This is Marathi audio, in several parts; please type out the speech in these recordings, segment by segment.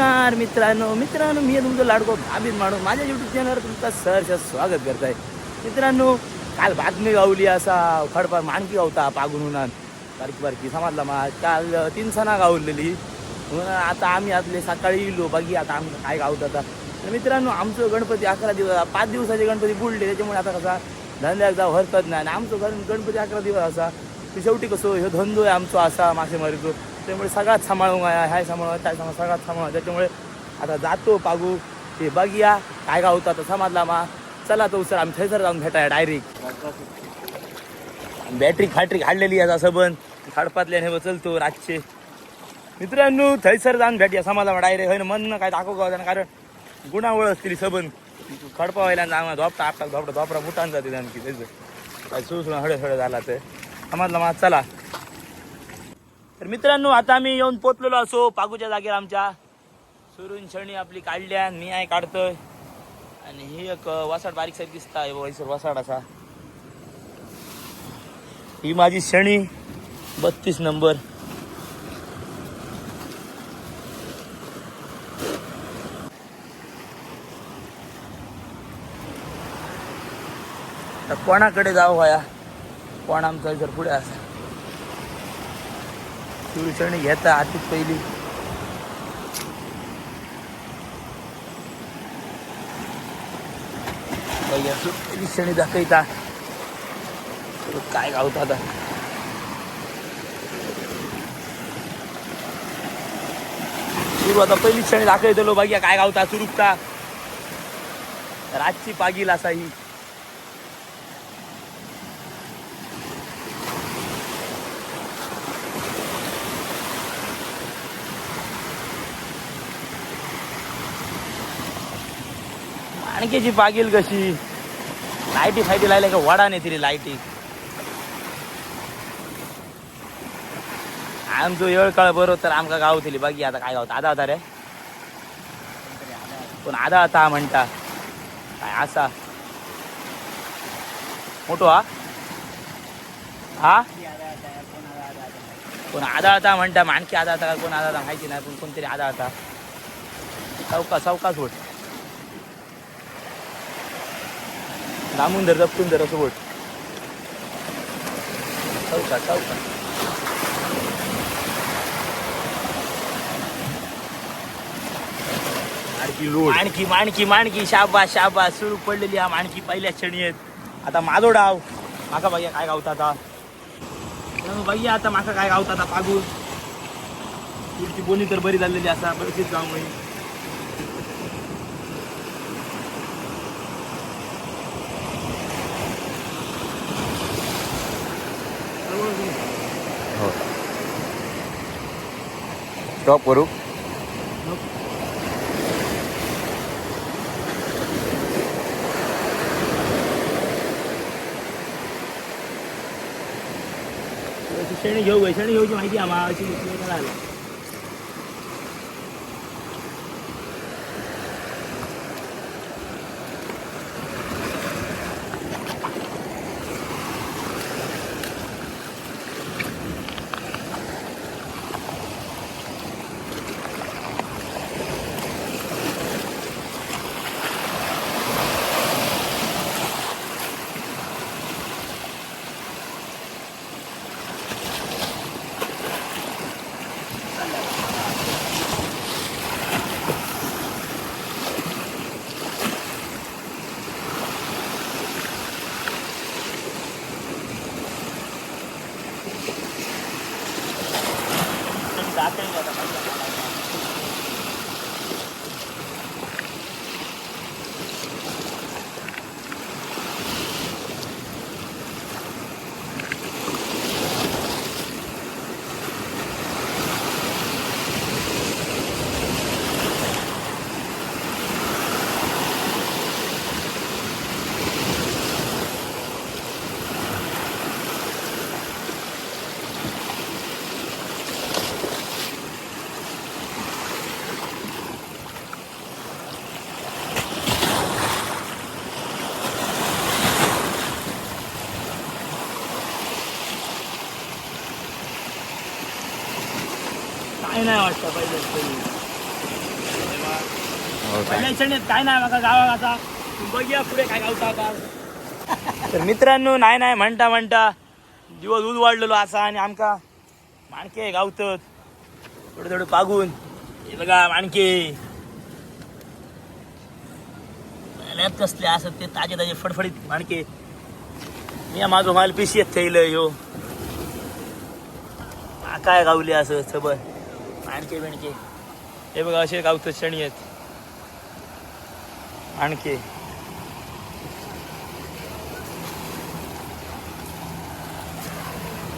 नमस्कार मित्रांनो मित्रांनो मी तुमचं लाडको भाबीत माणूस. माझ्या युट्यूब चॅनलवर तुमचं सहर्ष स्वागत करत आहे मित्रांनो काल बातमी गावली असा खडपार माणकी गावता पागून. उन्हान बारकी बारकी समजला मा काल तीन सणा गावलेली. म्हणून आता आम्ही आतले सकाळी येलो बाकी आता आम्ही काय गावत आता? तर मित्रांनो आमचं गणपती अकरा दिवस पाच दिवसाचे गणपती बुडले. त्याच्यामुळे आता कसा धंद्याक जाऊ हरकत नाही. आणि आमचं घर गणपती अकरा दिवस असा शेवटी कसं ह्यो धंदो आहे आमचा असा मासेमारीचो. त्यामुळे सगळ्यात सांभाळून हाय सांभाळून काय सांभाळ सगळ्यात सांभाळ त्याच्यामुळे आता जातो पागू ते बघूया काय गावता तर समाजला मा. चला तो सर आम्ही थंयसर जाऊन भेटाय डायरेक्ट बॅटरी खाटरी काढलेली आहे असं खडपातल्या हे व चलतो रातचे. मित्रांनो थंयसर जाऊन भेटूया समाजा डायरेक्ट होईन म्हणणं काय दाखव गावताना कारण गुणावळ असतील सबन. खडपा व्हायला जाणार धोपटा आपटा धोपटा धोपडा फुटान जाते आणखी त्याचं काय सुरू हळद हळे झाला तर. समाजला मा चला. तर मित्रांनो आता आम्ही येऊन पोचलेलो असो. पागूच्या जागेवर आमच्या सुरून शणी आपली काढल्या मी आहे काढतोय. आणि ही एक वासाड बारीक साईड दिसता वैसर वासाड असा. ही माझी शणी बत्तीस नंबर. कोणाकडे जाऊ व्हाया कोण आमचा जर पुढे असा शिवशणी घेता आतीच पहिली. पहिली पहिली शणी दाखयता काय गावता आता? सुरू आता पहिली शणी दाखयतलो बघ्या काय गावता? सुरूपता. रातची पागील असा ही आणखीची पागील कशी? लाईटी फायटी लायल्या का वडा नाही तिरी लाईटी? आमचो येळ काळ बरोबर तर आमका गाव दिली बाकी आता काय गावता आधा होता रे. पण आधा आता म्हणता. काय असा? मोठो हा? हा? कोण आधा आता म्हणता. आणखी आधा आता कोण आधा माहिती नाही पण कोणतरी आधा आता चौका चौकाच होत. लांबून धर जपकून धर असं बोट चौका चौका माणकी माणकी माणकी शाबा शाबा सुरू पडलेली हा माणकी पहिल्या क्षणी आहेत. आता माझो डाव माका बघ्या काय गावता आता बघ्या आता माका काय गावता आता पागू पुढची बोनी तर बरी झालेली असा बरीच गाव म्हणजे स्टॉप करू शेणी घेऊ शेणी घेऊची माहिती आम्हाला अशी आला जाते आता काय नाही वाटतं तरी हो काय नाही बघा बघूया पुढे काय गावता तर मित्रांनो नाही नाही म्हणता म्हणता. दिवस ऊज वाढलेलो असा आणि आमका माणके गावतात थोडं थोडं पागून. हे बघा माणके. कसले असत ते ताजे ताजे फडफडीत माणके. मी माझो माल पिशीत थैलं यो काय गावले असं सबर आणखी बिणके हे बघा असे गावतात शणी आहेत. आणखी.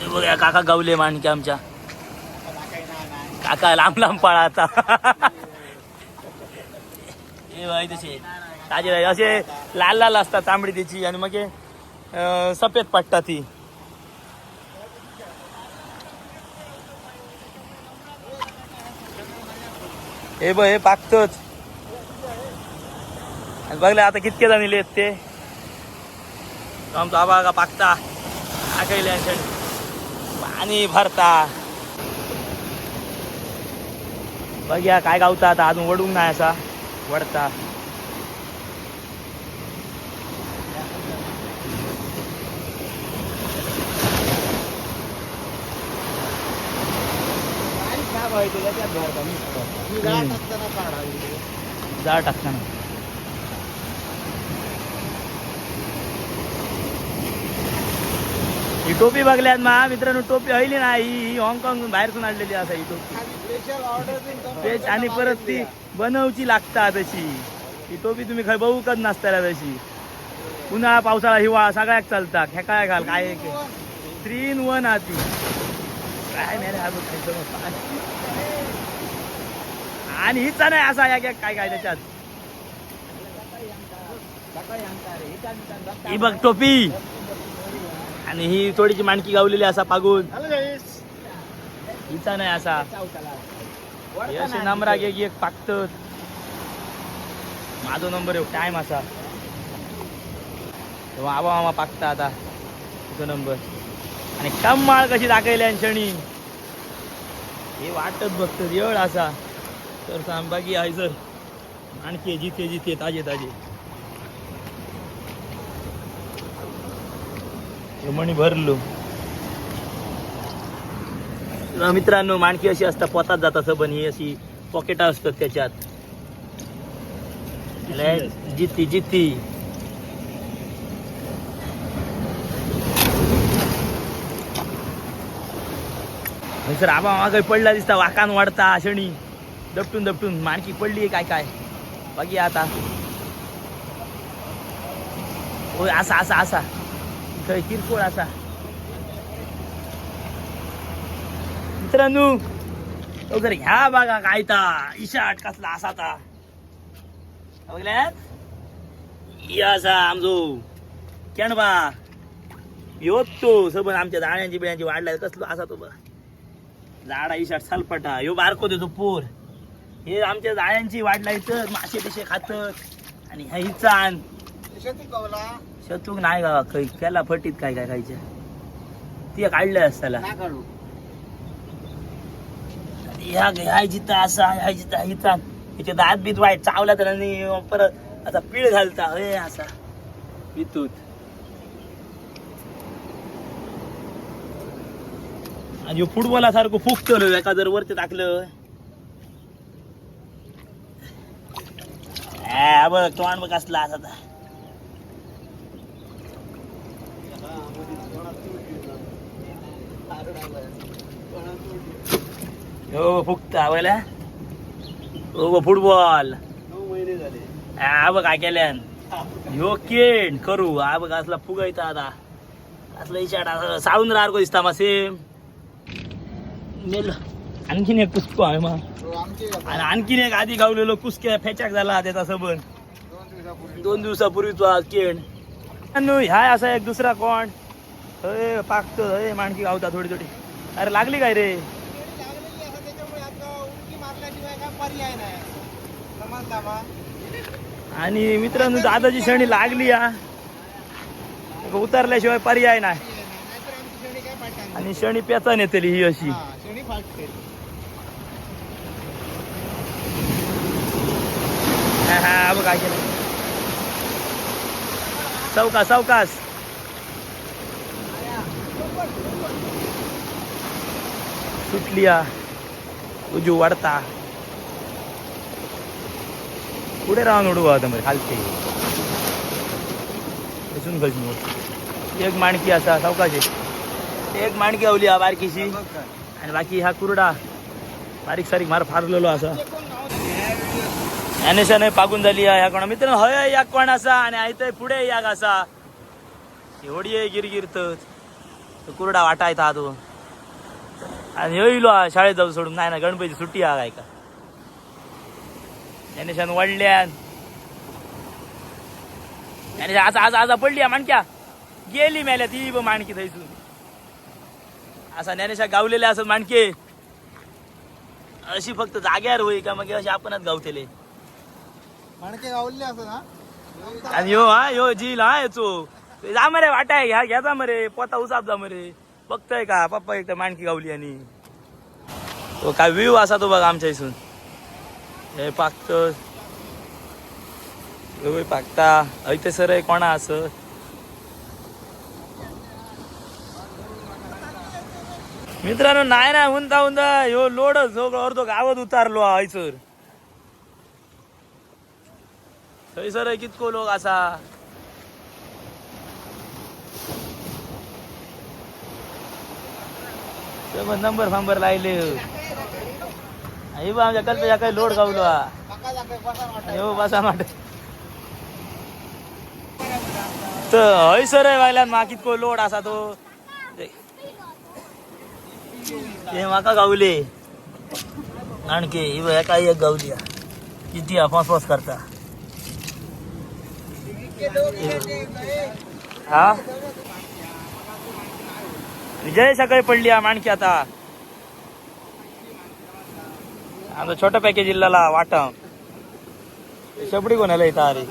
हे बघा काका गावले माणके आमच्या. काका लांब लांब पळा आता. हे बाई तसे ताजे असे लाल लाल असतात तांबडी त्याची आणि मग सफेद पट्टा ती. हे बघ हे पाकतच. आणि बघले आता कितके जण इले ते. आमचा आबा का पाकता आकैले पाणी भरता. बघया काय गावता आता. अजून वडून नाही असा. वडता. जाळ टाकताना ही टोपी बघल्यात मा मित्रांनो टोपी हयली नाही. ही हाँगकाँग बाहेरसून आणलेली असा ही टोपी. तेच आणि परत ती बनवची लागता तशी ही टोपी तुम्ही खय बघूकच नसताना तशी उन्हाळा पावसाळा हिवाळा सगळ्याक चालता. खेकाय घाल काय थ्री इन वन. हा ती काय नाही रे अजून खायचं मग काय. आणि हिचा नाही असा या काय काय त्याच्यात? ही बघ टोपी. आणि ही थोडीशी माणकी गावलेली असा पागून. हिचा नाही असा. हे असे नंबरा एक एक पाकत माझा नंबर आहे टाइम असा. तेव्हा आबा मामा पाकता आता. तुझा नंबर. आणि कमाळ कशी दाखवली आणि शनी. हे वाटत बघतो येळ असा. तर सांग बाकी आहे सर. आणखी ते ताजे ताजे. मणी भरलो. मित्रांनो माणकी अशी असतात पोतात जातात सबन ही अशी पॉकेटा असतात त्याच्यात. जिती जिती. सर आबा मागे पडला दिसता वाकान वाढता शनी दपटून दपटून माणकी पडली काय काय. बघूया आता. होय असा असा असा. थंय किरकोळ असा. मित्रांनो तो ह्या बागा काय ता इशाट कसला असा ता बघल्यात? ही असा आमजो. केणबा योत तो सबन आमच्या दाण्यांची बिळ्यांची वाढलाय कसलो असा तो बघ. झाडा इशाट सालपटा ह्यो बारको देतो पोर. हे आमच्या जाळ्यांची वाढलाय तर मासे बिशे खातत आणि ह्या हिचान शतूक नाही का खै त्याला फटीत काय काय खायच्या ती काढलंय असताला. ह्या ह्या जिता असा ह्या जिता हिचा हिचे दात बीत वाईट चावला तर आणि परत आता पीळ घालता. हे असा. वितूत. आणि ह्यो फुटबॉलासारखं फुगतलो एका जर वरती टाकलं. हा, बघ तोंड बघ असला आता. हो फुगता आवला हो? फुटबॉल. हा बघ काय केल्यान ह्यो केंड करू. हा बघ असला फुगायचा आता. असला इशाडा असं राहतो दिसता मासे. मेल. आणखीन एक कुसको आहे मग. आणि आणखीन एक आधी गावलेलो कुसक्या फेचाक झाला त्याचा सबन दोन दिवसापूर्वीचा मित्रांनो, ह्या असा एक दुसरा कोण? हय पाकतो हय माणकी गावता थोडी थोडी. अरे लागली काय रे? आणि मित्रांनो दादाची शणी लागली या उतरल्याशिवाय पर्याय नाही. आणि शणी पेचा नेतली ही अशी. हा हा बघ काय केलं सावकास चौकास सुटलिया उजू वाढता. पुढे राहून उडू आता मरे खालते. अजून गजमोर एक माणकी असा सावकाशी एक माणकी आवली हा बारकीशी. आणि बाकी हा कुरडा. बारीक सारीक मार फारलेलो असा. ज्ञानेशाने पागून झाली या कोणा मित्र हय या कोण असा आणि आयतय पुढे याग असा एवढी आहे गिरगिरत तो कुरडा वाटायचा हा तो. आणि येईलो शाळेत जाऊ सोडून. नाही ना गणपती सुट्टी हा काय का? ज्ञानेशान वाढल्यान. ज्ञानेशा आज आज आज पडली हा माणक्या गेली मेल्या ती ब माणकी थैसून असा ज्ञानेशा गावलेल्या असत माणके अशी फक्त जाग्यावर होई का मग? अशी आपणच गावतेले. माणके गावले असं ना? आणि यो हा यो झील हा याचो जा मरे वाटाय घ्या घ्या जा मरे. पोता उसाप जा मरे. बघतोय का पप्पा एकदा माणकी गावली आणि. तो काय व्ह्यू असा तो बघा आमच्या इथून. हे पाकतो. पाकता. ऐते सर आहे कोणा असं. मित्रांनो नाही ना हुंदा हुंदा ह्यो लोडच हो अर्धो गावात उतारलो आयसर हयसर थंयसर आहे कितको लोक आसा? नंबर फांबर लायले. आई बा आमच्या कल्पेच्या लोड गावलो हा. बसा माट तर हय आहे वायल्यान म्हाका कितको लोड आसा तो. ते म्हाका गावले. आणखी ही एका एक गावली हा. किती हा पाच पाच करता. हा? विजय सकाळी पडली हा माणकी आता. आमचा छोटा पॅकेज इल्लाला वाटा शबडी कोणाला येता अरे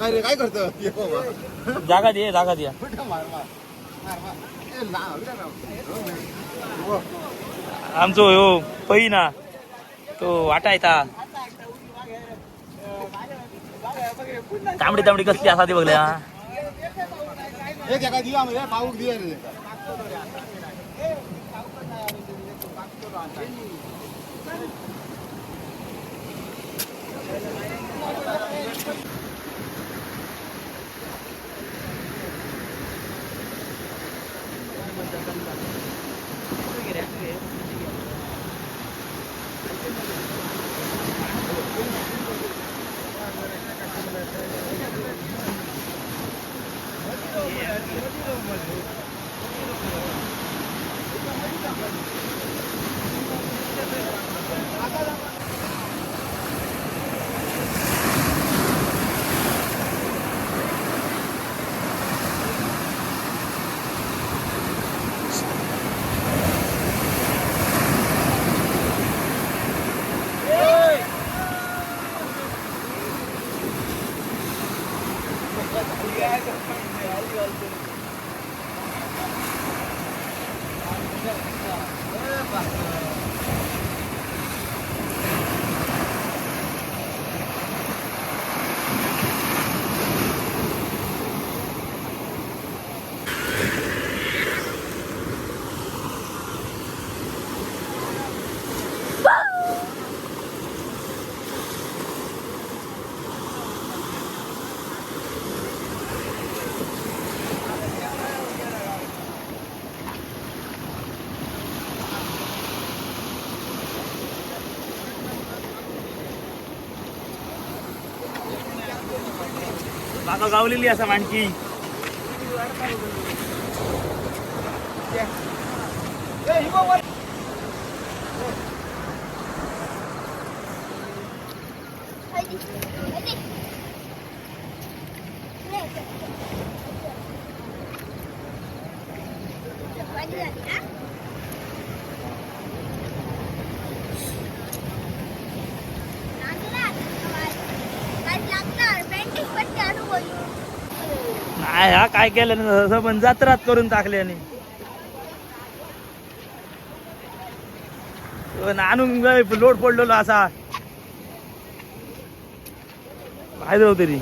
काय काय करतो जागा दे जागा द्या हो. आमचो ह्यो पै ना. तो वाटा येता तांबडी तांबडी कसली असा ती बघल्या दिया म्हणजे आता गावलेली असा माणकी नाही काय केलं ना पण जत्रात करून टाकले आणि. तो आणून लोड पडलेलो असा. काय देऊ तरी.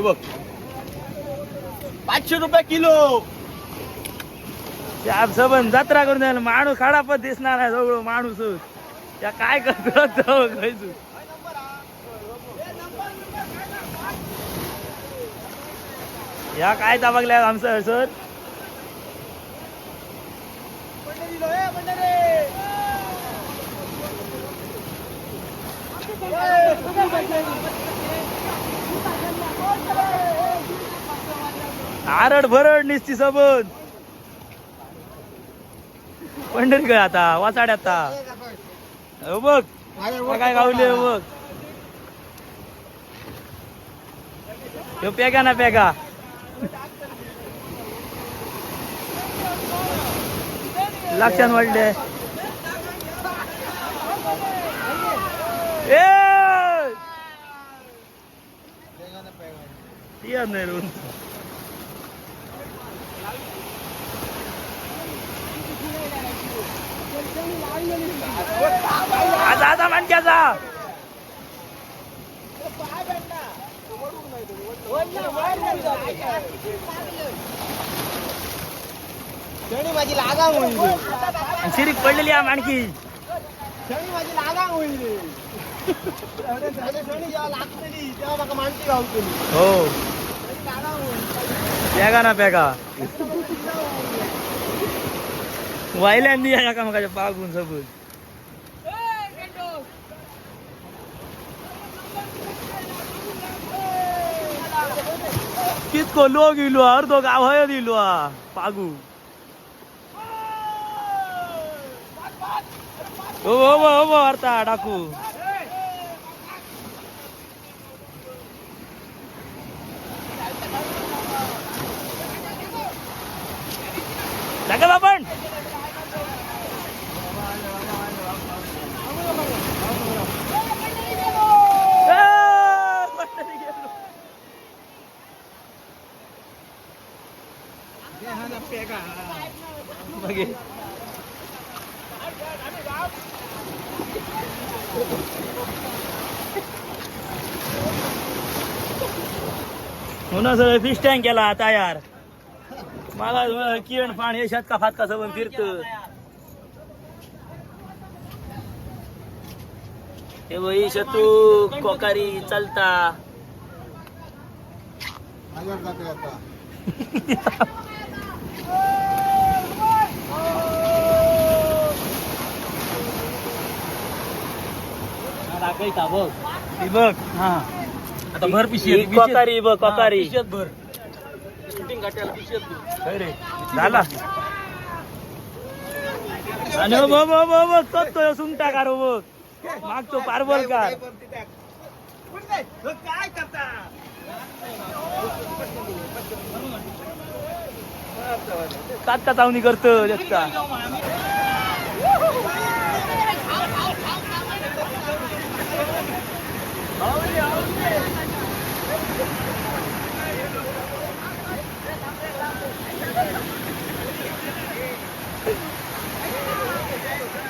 बघ. पाचशे रुपये किलो. त्या सबन जत्रा करून माणूस खाडा पण दिसणार आहे सगळं माणूस. त्या काय करतो या काय दाबागल्या आमचं सर? आरड भरड निसती सबन पंढरी काय आता वाचाड आता. हो बघ काय गावले बघ. पेगा ना पेगा. लक्षात वाढले. ए! नाही आता माणक्याचा शेणी माझी लागा होईल रे. आणि शिरीक पडलेली आहे माणकी शेणी माझी लागा होईल रे. अरे शेणी जेव्हा लागतली तेव्हा म्हाका माणसी गावतली हो शेणी लागा होईल. पेगा ना पेगा वायल्यांनी या पागून सबूत कितको लोक इलो अर्धो गाव हय दिलो पागू हो हो हो हो अर्था डाकू लागल आपण ए, पंढरी गेलो. मग हे. सगळं फिश टँक केला तयार. मला किरण पाण हे शतका फातका सगळं फिरत. हे वही शतू कोकारी चालता. बघ. हा. आता भर पिशी ही कोकारी बघ, कोकारी. भर. हो, सुंगटा का रो हो, बघ. मागतो पारबल का तात्ता चावणी करतो जगता.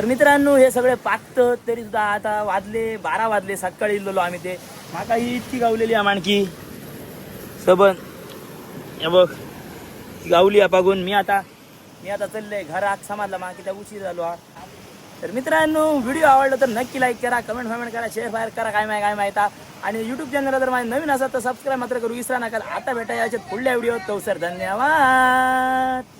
तर मित्रांनो हे सगळे पाकतं तरी सुद्धा आता वाजले बारा वाजले सकाळी इल्लो आम्ही ते. माका ही इतकी गावलेली आहे माणकी सबन हे बघ गावली आहे पागून. मी आता मी आता चाललंय घरात समाजला मागे त्या उशीर झालो हा. तर मित्रांनो व्हिडिओ आवडला तर नक्की लाईक करा कमेंट फमेंट करा शेअर फायर करा काय माहिती काय माहिती आणि युट्यूब चॅनलला जर माझे नवीन असाल तर सबस्क्राईब मात्र करू विसरा नका. आता भेटा याच्यात पुढल्या व्हिडिओ तो सर धन्यवाद.